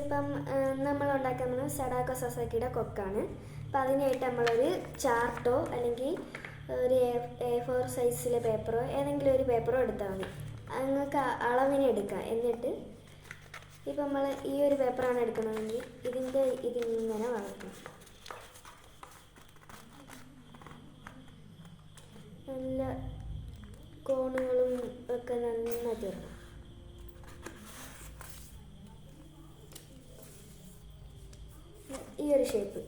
ഇപ്പം നമ്മൾ ഉണ്ടാക്കാൻ പോകുന്നത് സഡാക്കോ സൊസൈറ്റിയുടെ കൊക്കാണ്. അപ്പം അതിനായിട്ട് നമ്മളൊരു ചാർട്ടോ അല്ലെങ്കിൽ ഒരു എ ഫോർ സൈസിലെ പേപ്പറോ ഏതെങ്കിലും ഒരു പേപ്പറോ എടുത്താൽ മതി. നിങ്ങൾക്ക് അളവിനെ എടുക്കാം. എന്നിട്ട് ഇപ്പം നമ്മൾ ഈ ഒരു പേപ്പറാണ് എടുക്കണമെങ്കിൽ ഇതിന്റെ ഇതിങ്ങനെ വളർത്തണം നല്ല കോണുകളും ഒക്കെ നന്നായിട്ട് വരണം ഈ ഒരു ഷേപ്പ്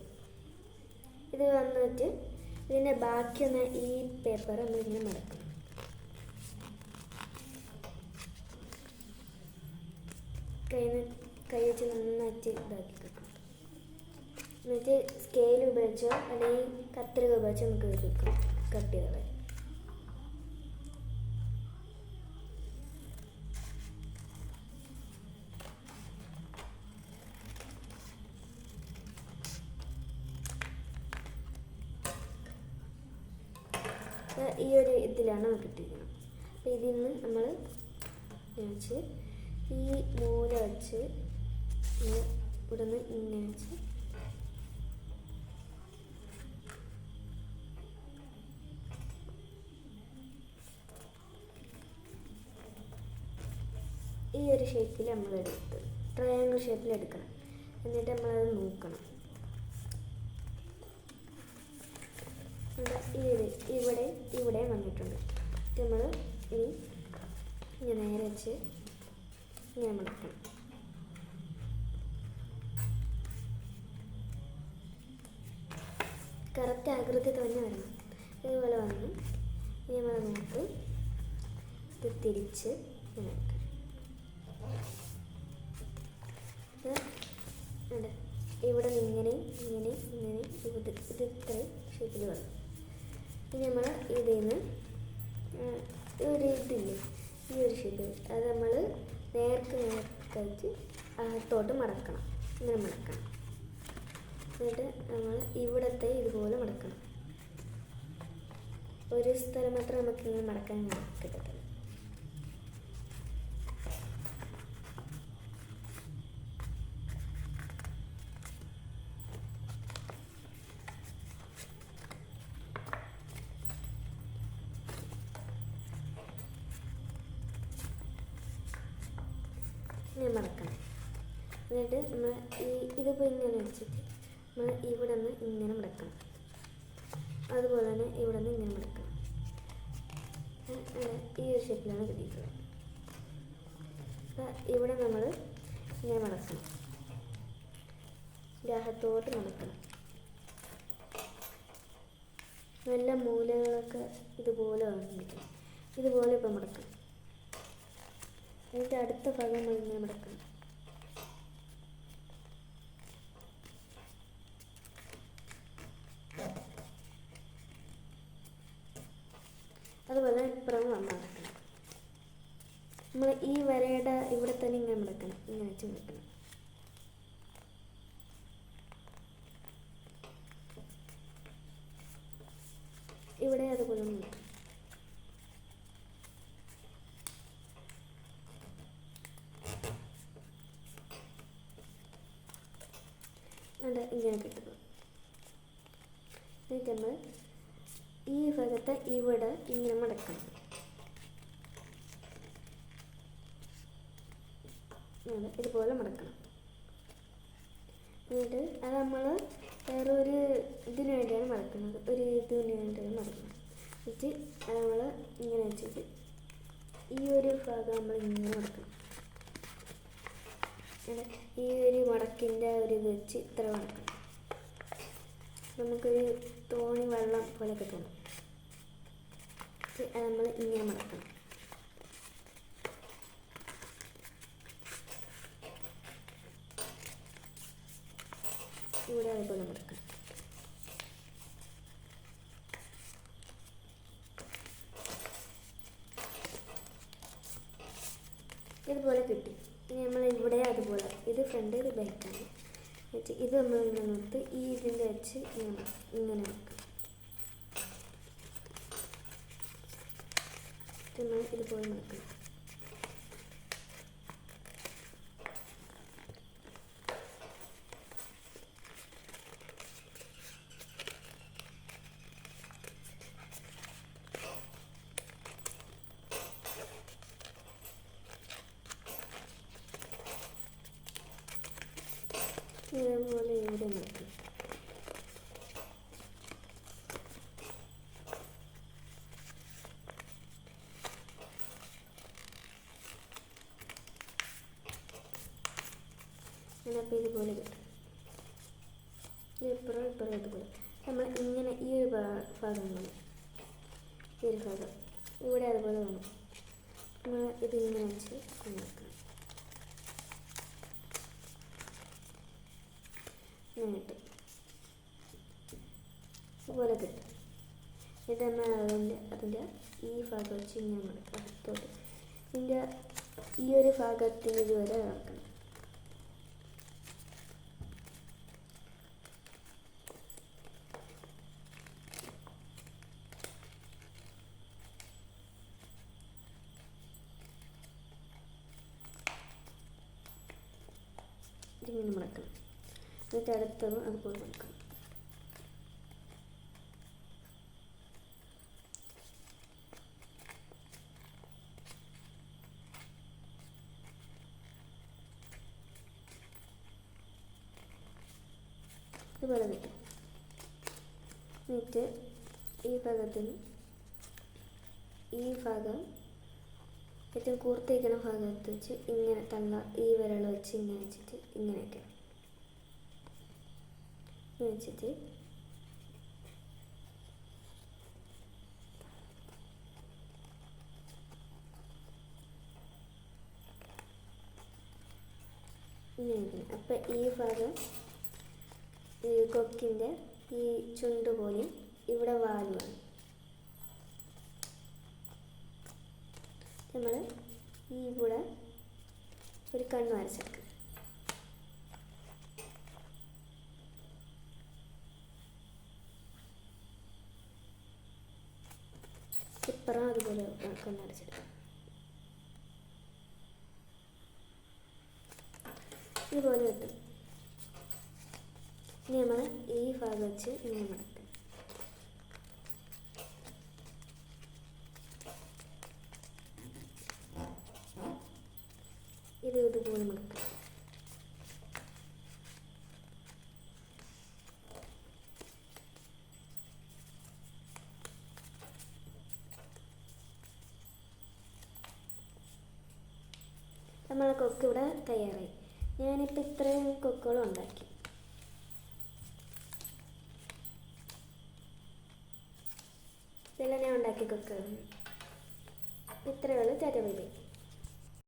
ഇത് വന്നിട്ട് ഇതിന്റെ ബാക്കിയൊന്ന് ഈ പേപ്പർ നമ്മളിങ്ങനെ മടക്കും. കൈ കൈ വെച്ച് നന്നായിട്ട് ഇതാക്കി കിട്ടും എന്നിട്ട് സ്കെയിൽ ഉപയോഗിച്ചോ അല്ലെങ്കിൽ കത്രിക ഉപയോഗിച്ചോ നമുക്ക് കട്ട് ചെയ്ത് ഈ ഒരു ഇതിലാണ് നമുക്ക് ഇട്ടിരിക്കുന്നത് അപ്പോൾ ഇതിൽ നിന്ന് നമ്മൾ വെച്ച് ഈ മൂല വെച്ച് ഇവിടെ നിന്ന് ഇങ്ങനെ വെച്ച് ഈ ഒരു ഷേപ്പിൽ നമ്മൾ എടുത്ത് ട്രയാങ്കിൾ ഷേപ്പിൽ എടുക്കണം. എന്നിട്ട് നമ്മളത് നോക്കണം. ഇവിടെ ഇവിടെ ഇവിടെ വന്നിട്ടുണ്ട്. നമ്മൾ ഇനി ഇങ്ങനെ നേരെ വെച്ച് ഇങ്ങനെ മടക്കണം കറക്റ്റ് ആകൃതി തന്നെ വരണം. ഇതുപോലെ വന്നു ഇനി നമ്മൾ നമുക്ക് ഇത് തിരിച്ച്. ഇവിടെ നിന്ന് ഇങ്ങനെ ഇങ്ങനെ ഇങ്ങനെ ഇത് ഇത് ഇത്രയും ഷേപ്പിൽ വന്നു. നമ്മൾ ഇതിൽ നിന്ന് ഒരു ഇതില്ലേ ഈ ഒരു ഷേപ്പ് അത് നമ്മൾ നേർക്ക് നേർക്കഴിച്ച് അകത്തോട്ട് മടക്കണം. ഇങ്ങനെ മടക്കണം. എന്നിട്ട് നമ്മൾ ഇവിടത്തെ ഇതുപോലെ മടക്കണം. ഒരു സ്ഥലം മാത്രം നമുക്കിങ്ങനെ മടക്കാൻ കിട്ടത്തുള്ളൂ മടക്കണം എന്നിട്ട് നമ്മൾ ഈ ഇതിപ്പോൾ ഇങ്ങനെ വെച്ചിട്ട് നമ്മൾ ഇവിടെ നിന്ന് ഇങ്ങനെ മടക്കണം. അതുപോലെ തന്നെ ഇവിടെ നിന്ന് ഇങ്ങനെ മടക്കണം ഈ ഒരു ഷേപ്പിലാണ് കിട്ടിയിട്ടുള്ളത്. അപ്പം ഇവിടെ നമ്മൾ ഇങ്ങനെ മടക്കണം. ഗ്രാഹത്തോട്ട് മടക്കണം. നല്ല മൂലകളൊക്കെ ഇതുപോലെ വന്നിരിക്കും. ഇതുപോലെ ഇപ്പം മടക്കണം എന്നിട്ട് അടുത്ത ഭാഗം ഇങ്ങനെ മടക്കണം അതുപോലെ ഇപ്പുറം മടക്കണം നമ്മൾ ഈ വരയുടെ ഇവിടെ തന്നെ ഇങ്ങനെ മടക്കണം ഇങ്ങനെ വെച്ച് മടക്കണം ഇവിടെ അതുപോലെ മടക്കണം അത് ഇങ്ങനെ കിട്ടുന്നു എന്നിട്ട് നമ്മൾ ഈ ഭാഗത്തെ ഇവിടെ ഇങ്ങനെ മടക്കണം. ഇതുപോലെ മടക്കണം. എന്നിട്ട് അത് നമ്മൾ വേറെ ഒരു ഇതിന് വേണ്ടിയാണ് മടക്കുന്നത്. ഒരു ഇതിന് വേണ്ടിയാണ് മടക്കുന്നത്. എന്നിട്ട് അത് നമ്മൾ ഇങ്ങനെ വെച്ചിട്ട് ഈ ഒരു ഭാഗം നമ്മൾ ഇങ്ങനെ മടക്കണം. ഈ ഒരു മടക്കിന്റെ ഒരു ഇത് വെച്ച് ഇത്ര മടക്കണം നമുക്കൊരു തോണി വെള്ളം പോലെയൊക്കെ തോന്നും. നമ്മൾ ഇങ്ങനെ മടക്കണം. ഇവിടെ അതുപോലെ മടക്കണം. ഇതുപോലെ കിട്ടി. ഇനി നമ്മൾ ഇത് ഫ്രണ്ട് ഇത് ബാക്കാണ് എന്നിട്ട് ഇത് നമ്മൾ ഇങ്ങനെ നിർത്ത് ഈ ഇതിന്റെ വെച്ച് ഇങ്ങനെ ഇങ്ങനെ വെക്കാം. ഇതുപോലെ നടക്കണം ഇതേപോലെ ഇവിടെ നോക്കി. അപ്പോൾ ഇതുപോലെ കിട്ടും ഇപ്പുറം ഇപ്പുറം ഇതുപോലെ നമ്മൾ ഇങ്ങനെ ഈ ഒരു ഭാഗം ഈ ഒരു ഭാഗം. ഇവിടെ അതുപോലെ വന്നു. നമ്മൾ ഇതിങ്ങനെ വെച്ച് ഉണ്ടാക്കണം ഇങ്ങനെ കിട്ടും ഇതുപോലെ കിട്ടും. ഇത് നമ്മൾ അതിന്റെ അതിന്റെ ഈ ഭാഗം വെച്ച് ഇങ്ങനെ മടക്കാം അടുത്തോട്ട്. ഇതിന്റെ ഈ ഒരു ഭാഗത്തിന് ഇതുവരെ ഇറക്കണം ഇതിങ്ങനെ മടക്കണം എന്നിട്ട് അടുത്തത് അതുപോലെ മടക്കണം ഇതുപോലെ കിട്ടും. എന്നിട്ട് ഈ ഭാഗത്തിന് ഈ ഭാഗം ഏറ്റവും കൂർത്തിരിക്കണ ഭാഗത്ത് വെച്ച് ഇങ്ങനെ തള്ള ഈ വിരൽ വെച്ച് ഇങ്ങനെ വെച്ചിട്ട് ഇങ്ങനെയൊക്കെ ഇങ്ങനെ വെച്ചിട്ട്. അപ്പം ഈ ഭാഗം ഈ കൊക്കിന്റെ ഈ ചുണ്ട് പോലെ ഇവിടെ വാലുമാണ് നമ്മൾ ഈ ഇവിടെ ഒരു കണ്ണ് വരച്ചെടുക്കും ഇപ്പുറം അതുപോലെ കണ്ണ് വരച്ചെടുക്കും ഇതുപോലെ കിട്ടും ഇനി നമ്മൾ ഈ ഭാഗം വെച്ച് ഇങ്ങനെ മടക്കും ഇത് ഇതുപോലെ മടക്കും നമ്മളെ കൊക്ക് ഇവിടെ തയ്യാറായി. ഞാനിപ്പോൾ ഇത്രയും കൊക്കുകളും ഉണ്ടാക്കി. ഇതെല്ലാം ഞാൻ ഉണ്ടാക്കി കൊക്കുകളാണ്. ഇത്രയേ ഉള്ളൂ ടാറ്റ ബൈ ബൈ